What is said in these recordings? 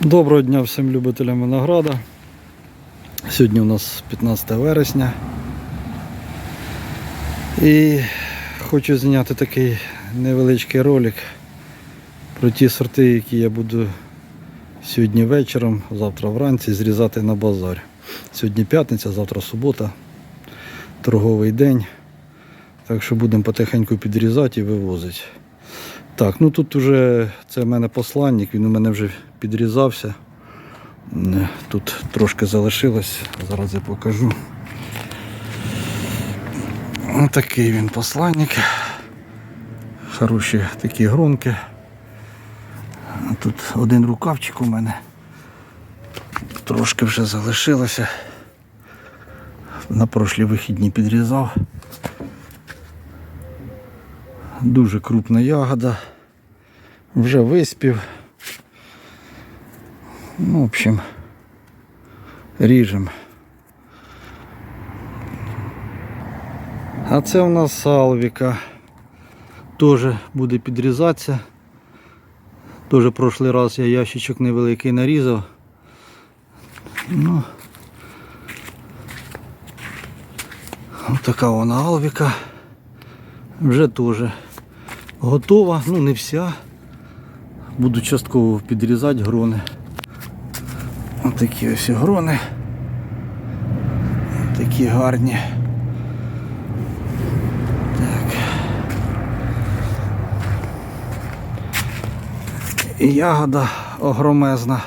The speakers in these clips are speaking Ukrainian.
Доброго дня всім любителям винограда. Сьогодні у нас 15 вересня. І хочу зняти такий невеличкий ролик про ті сорти, які я буду сьогодні вечором, завтра вранці зрізати на базар. Сьогодні п'ятниця, завтра субота, торговий день. Так що будемо потихеньку підрізати і вивозити. Так, ну тут уже це в мене посланник, він у мене вже підрізався. Тут трошки залишилось, зараз я покажу. Такий він посланник. Хороші такі гронки. А Тут один рукавчик у мене. Трошки вже залишилося. На прошлі вихідні підрізав. Дуже крупна ягода. Вже виспів. Ну, в общем, ріжем. А це у нас салвіка. Теж буде підрізатися. Теж прошлий раз я ящичок невеликий нарізав. Ну, ось така вона алвіка. Вже теж готова, ну не вся. Буду частково підрізати грони. Ось такі ось грони. Такі гарні. Так. І ягода огромезна.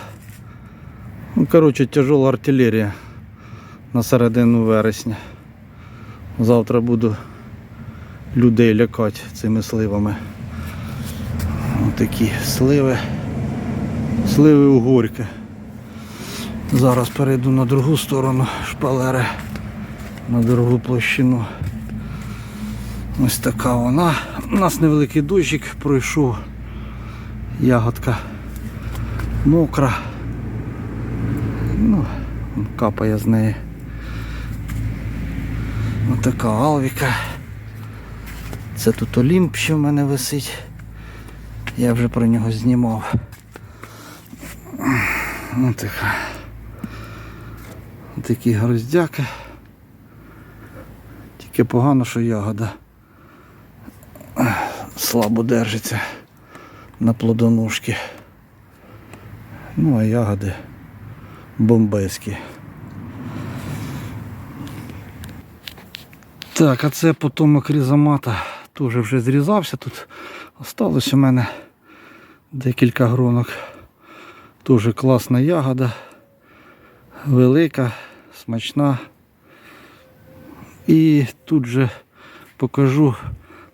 Ну, коротше, тяжола артилерія на середину вересня. Завтра буду людей лякати цими сливами. Ось такі сливи. Сливи угорьки. Зараз перейду на другу сторону шпалери, на другу площину. Ось така вона. У нас невеликий дощик пройшов. Ягодка мокра. Ну, капає з неї. Ось така алвіка. Це тут Олімп, що в мене висить. Я вже про нього знімав. Ось така. Такі гроздяки. Тільки погано, що ягода слабо держиться на плодоножки. Ну а ягоди бомбейські. Так, а це потомок різомата теж вже зрізався. Тут осталось у мене декілька гронок. Дуже класна ягода, велика, смачна. І тут же покажу,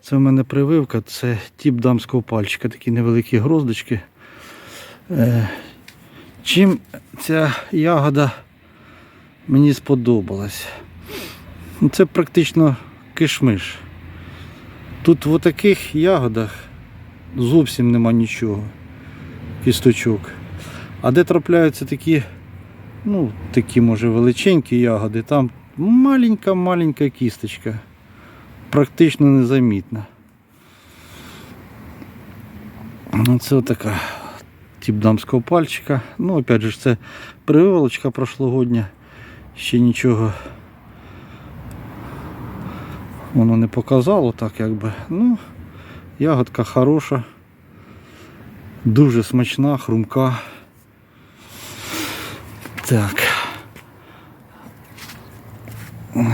це в мене прививка, це тип дамського пальчика, такі невеликі гроздочки. Е, Чим ця ягода мені сподобалась? Ну, Це практично кишмиш. Тут в таких ягодах зовсім нема нічого, кісточок. А де трапляються такі, ну, такі може величенькі ягоди, там маленька-маленька кісточка. Практично незамітна. Ну, Це така тип дамського пальчика. Ну, опять же, це прививолочка прошлогодня. Ще нічого воно не показало так якби. Ну, ягодка хороша, дуже смачна, хрумка. Так.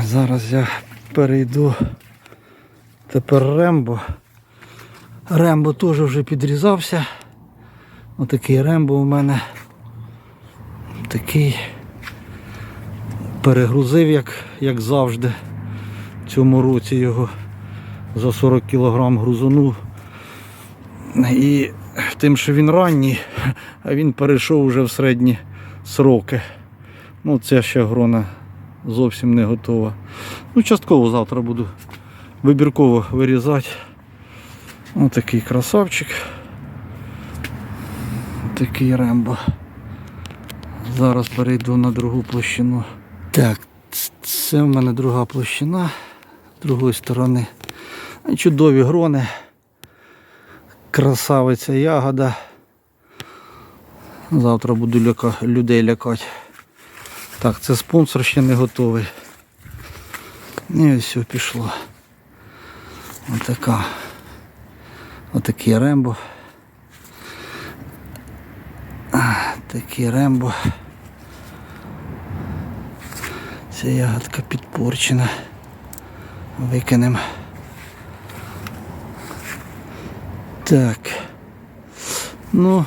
Зараз я перейду тепер Рембо. Рембо теж вже підрізався. Отакий Рембо у мене. Такий перегрузив, як, як завжди. Цьому році його за 40 кг грузанув. І тим, що він ранній, а він перейшов вже в середні сроки. Ну, ця ще грона зовсім не готова. Ну, частково завтра буду вибірково вирізати. Ось такий красавчик. Такий рембо. Зараз перейду на другу площину. Так, це в мене друга площина з другої сторони. Чудові грони. Красавиця ягода. Завтра буду ляка... людей лякати. Так, це спонсор ще не готовий. І ось все пішло. Отака. Отакий рембо. Такий рембо. Ця ягодка підпорчена. Викинемо. Так. Ну,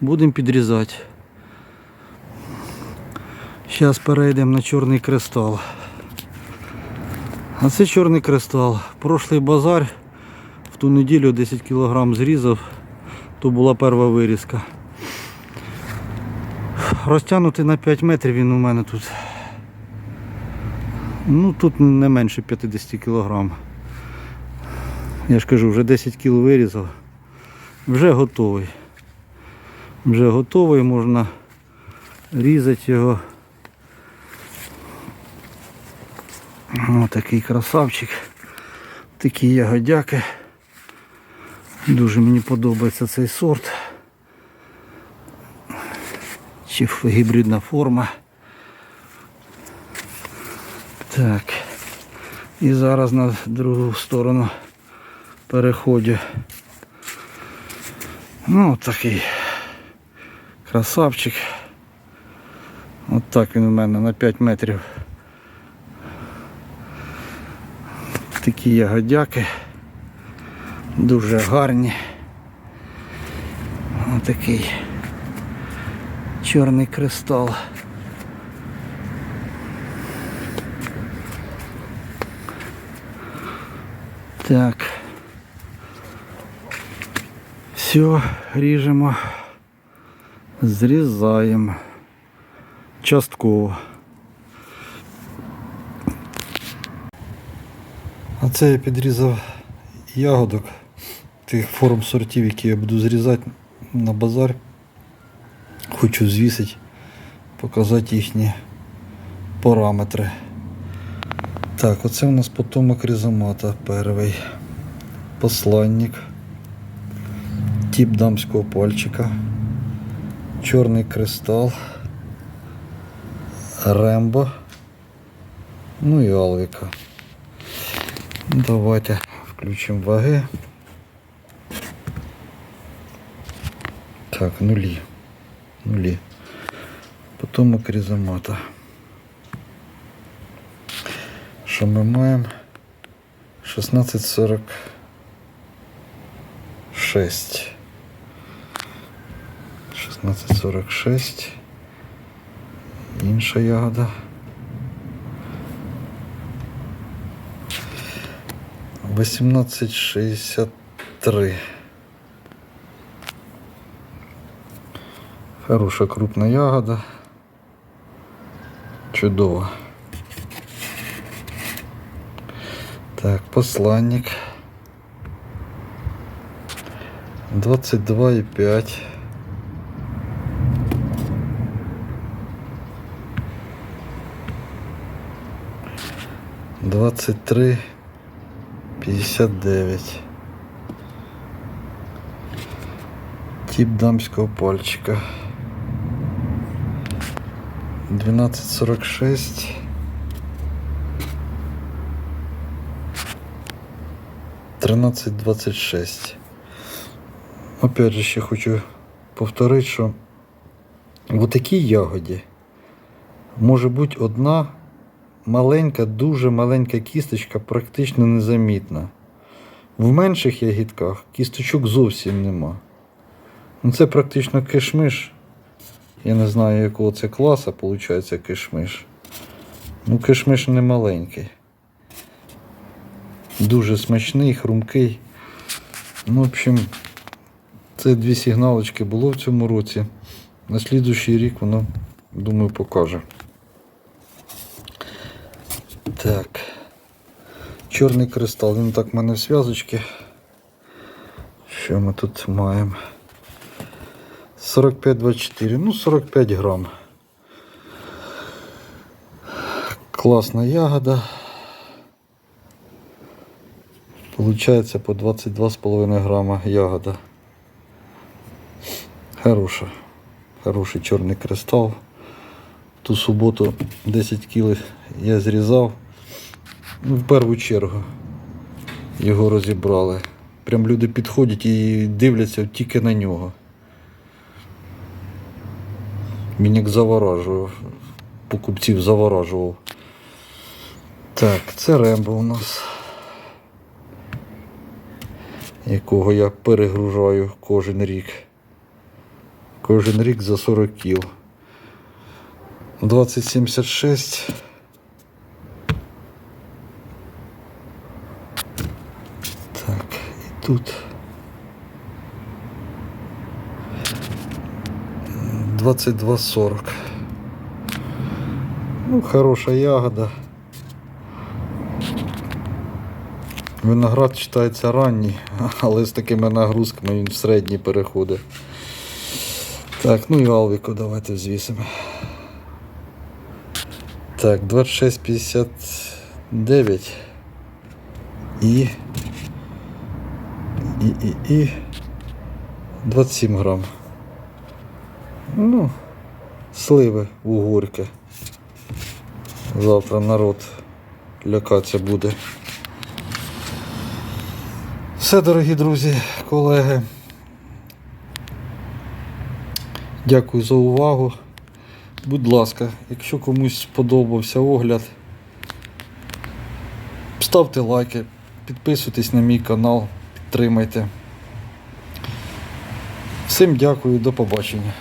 будемо підрізати. Зараз перейдемо на чорний кристал. А це чорний кристал. Прошлий базар в ту неділю 10 кг зрізав, то була перша вирізка. Розтягнутий на 5 метрів він у мене тут. Ну тут не менше 50 кг. Я ж кажу, вже 10 кг вирізав. Вже готовий. Вже готовий, можна різати його. Ось такий красавчик. Такі ягодяки. Дуже мені подобається цей сорт. Чи гібридна форма. Так. І зараз на другу сторону переходжу. Ну, такий красавчик. От так він у мене на 5 метрів. Такі ягодяки. Дуже гарні. Отакий чорний кристал. Так. Все, ріжемо, зрізаємо частково. А це я підрізав ягодок тих форм сортів, які я буду зрізати на базар. Хочу звісити, показати їхні параметри. Так, оце у нас потомок різомата перший. Посланник. Тип дамського пальчика. Чорний кристал. Рембо. Ну і Алвіка. Давайте включимо ваги. Так, нулі. Нулі. Потомок різомата. Що ми маємо? 1646. 1646. Інша ягода. 1863. Хороша крупна ягода. Чудово. Так, посланник. 22,5. Двадцать три пятьдесят девять. Тип дамского пальчика. Двенадцать сорок шесть. Тринадцать двадцать шесть. Опять же ще хочу повторити, що в такій ягоді може бути одна маленька, дуже маленька кісточка, практично незамітна. В менших ягідках кісточок зовсім нема. Ну, це практично кишмиш. Я не знаю, якого це класу, виходить кишмиш. Ну, кишмиш не маленький. Дуже смачний, хрумкий. Ну, в общем, це дві сигналочки було в цьому році. На слідуючий рік воно, думаю, покаже. Так. Чорний кристал, він так в мене в зв'язочці. Що ми тут маємо? 45-24, ну 45 грам. Класна ягода. Получається по 22,5 грама ягода. Хороша. хороший чорний кристал. Ту суботу 10 кіл я зрізав. Ну, в першу чергу його розібрали. Прям люди підходять і дивляться тільки на нього. Він як заворажував. Покупців заворажував. Так, це Рембо у нас. Якого я перегружаю кожен рік. Кожен рік за 40 кіл. 2076. Так, і тут. 2240. Ну, хороша ягода. Виноград вважається ранній, але з такими нагрузками він в середній переходить. Так, ну і Алвіку давайте взвісимо. Так, 26,59 і, і, і, і 27 грам. Ну, сливи угорки. Завтра народ лякатися буде. Все, дорогі друзі, колеги. Дякую за увагу. Будь ласка, якщо комусь сподобався огляд, ставте лайки, підписуйтесь на мій канал, підтримайте. Всім дякую, до побачення.